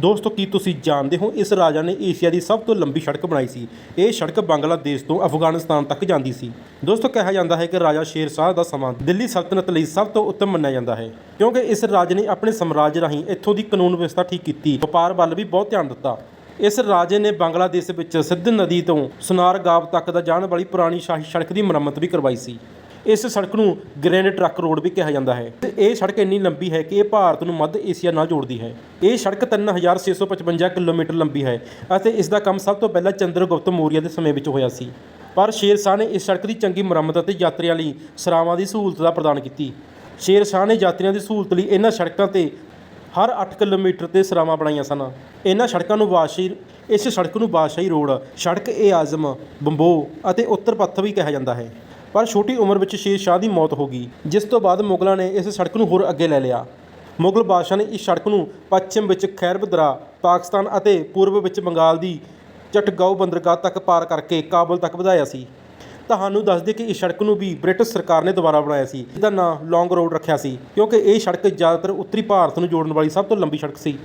ਦੋਸਤੋ, ਕੀ ਤੁਸੀਂ ਜਾਣਦੇ ਹੋ ਇਸ ਰਾਜਾ ਨੇ ਏਸ਼ੀਆ ਦੀ ਸਭ ਤੋਂ ਲੰਬੀ ਸੜਕ ਬਣਾਈ ਸੀ? ਇਹ ਸੜਕ ਬੰਗਲਾਦੇਸ਼ ਤੋਂ ਅਫਗਾਨਿਸਤਾਨ ਤੱਕ ਜਾਂਦੀ ਸੀ। ਦੋਸਤੋ, ਕਿਹਾ ਜਾਂਦਾ ਹੈ ਕਿ ਰਾਜਾ ਸ਼ੇਰ ਸ਼ਾਹ ਦਾ ਸਮਾਂ ਦਿੱਲੀ ਸਲਤਨਤ ਲਈ ਸਭ ਤੋਂ ਉੱਤਮ ਮੰਨਿਆ ਜਾਂਦਾ ਹੈ, ਕਿਉਂਕਿ ਇਸ ਰਾਜ ਨੇ ਆਪਣੇ ਸਮਰਾਜ ਰਾਹੀਂ ਇੱਥੋਂ ਦੀ ਕਾਨੂੰਨ ਵਿਵਸਥਾ ਠੀਕ ਕੀਤੀ। ਵਪਾਰ ਵੱਲ ਵੀ ਬਹੁਤ ਧਿਆਨ ਦਿੱਤਾ। ਇਸ ਰਾਜੇ ਨੇ ਬੰਗਲਾਦੇਸ਼ ਵਿੱਚ ਸਿੱਧ ਨਦੀ ਤੋਂ ਸੁਨਾਰ ਗਾਵ ਤੱਕ ਦਾ ਜਾਣ ਵਾਲੀ ਪੁਰਾਣੀ ਸ਼ਾਹੀ ਸੜਕ ਦੀ ਮੁਰੰਮਤ ਵੀ ਕਰਵਾਈ ਸੀ। ਇਸ ਸੜਕ ਨੂੰ ਗ੍ਰੈਂਡ ਟਰੱਕ ਰੋਡ ਵੀ ਕਿਹਾ ਜਾਂਦਾ ਹੈ। ਤੇ ਇਹ ਸੜਕ ਇੰਨੀ ਲੰਬੀ ਹੈ ਕਿ ਇਹ ਭਾਰਤ ਨੂੰ ਮੱਧ ਏਸ਼ੀਆ ਨਾਲ ਜੋੜਦੀ ਹੈ। ਇਹ ਸੜਕ 3655 ਕਿਲੋਮੀਟਰ ਲੰਬੀ ਹੈ ਅਤੇ ਇਸ ਦਾ ਕੰਮ ਸਭ ਤੋਂ ਪਹਿਲਾਂ ਚੰਦਰਗੁਪਤ ਮੌਰੀਆ ਦੇ ਸਮੇਂ ਵਿੱਚ ਹੋਇਆ ਸੀ। ਪਰ ਸ਼ੇਰ ਸ਼ਾਹ ਨੇ ਇਸ ਸੜਕ ਦੀ ਚੰਗੀ ਮੁਰੰਮਤ ਅਤੇ ਯਾਤਰੀਆਂ ਲਈ ਸਰਾਵਾਂ ਦੀ ਸਹੂਲਤ ਦਾ ਪ੍ਰਦਾਨ ਕੀਤੀ। ਸ਼ੇਰ ਸ਼ਾਹ ਨੇ ਯਾਤਰੀਆਂ ਦੀ ਸਹੂਲਤ ਲਈ ਇਹਨਾਂ ਸੜਕਾਂ ਤੇ ਹਰ 8 ਕਿਲੋਮੀਟਰ ਤੇ ਸਰਾਵਾਂ ਬਣਾਈਆਂ ਸਨ। ਇਹਨਾਂ ਸੜਕਾਂ ਨੂੰ ਬਾਦਸ਼ਾਹੀ, ਇਸ ਸੜਕ ਨੂੰ ਬਾਦਸ਼ਾਹੀ ਰੋਡ, ਸੜਕ ਏ ਆਜ਼ਮ, ਬੰਬੋ ਅਤੇ ਉੱਤਰ ਪੱਥ ਵੀ ਕਿਹਾ ਜਾਂਦਾ ਹੈ। ਪਰ ਛੋਟੀ ਉਮਰ ਵਿੱਚ ਸ਼ੇਰ ਸ਼ਾਹ ਦੀ ਮੌਤ ਹੋ ਗਈ, ਜਿਸ ਤੋਂ ਬਾਅਦ ਮੁਗਲਾਂ ਨੇ ਇਸ ਸੜਕ ਨੂੰ ਹੋਰ ਅੱਗੇ ਲੈ ਲਿਆ। ਮੁਗਲ ਬਾਦਸ਼ਾਹ ਨੇ ਇਸ ਸੜਕ ਨੂੰ ਪੱਛਮ ਵਿੱਚ ਖੈਰਬਦਰਾ ਪਾਕਿਸਤਾਨ ਅਤੇ ਪੂਰਬ ਵਿੱਚ ਬੰਗਾਲ ਦੀ ਚਟਗਾਉ ਬੰਦਰਗਾਹ ਤੱਕ ਪਾਰ ਕਰਕੇ ਕਾਬਲ ਤੱਕ ਵਧਾਇਆ ਸੀ। ਤੁਹਾਨੂੰ ਦੱਸ ਦੇ ਕਿ ਇਸ ਸੜਕ ਨੂੰ ਵੀ ਬ੍ਰਿਟਿਸ਼ ਸਰਕਾਰ ਨੇ ਦੁਬਾਰਾ ਬਣਾਇਆ ਸੀ ਇਹਦਾ ਨਾਂ ਲੌਂਗ ਰੋਡ ਰੱਖਿਆ ਸੀ, ਕਿਉਂਕਿ ਇਹ ਸੜਕ ਜ਼ਿਆਦਾਤਰ ਉੱਤਰੀ ਭਾਰਤ ਨੂੰ ਜੋੜਨ ਵਾਲੀ ਸਭ ਤੋਂ ਲੰਬੀ ਸੜਕ ਸੀ।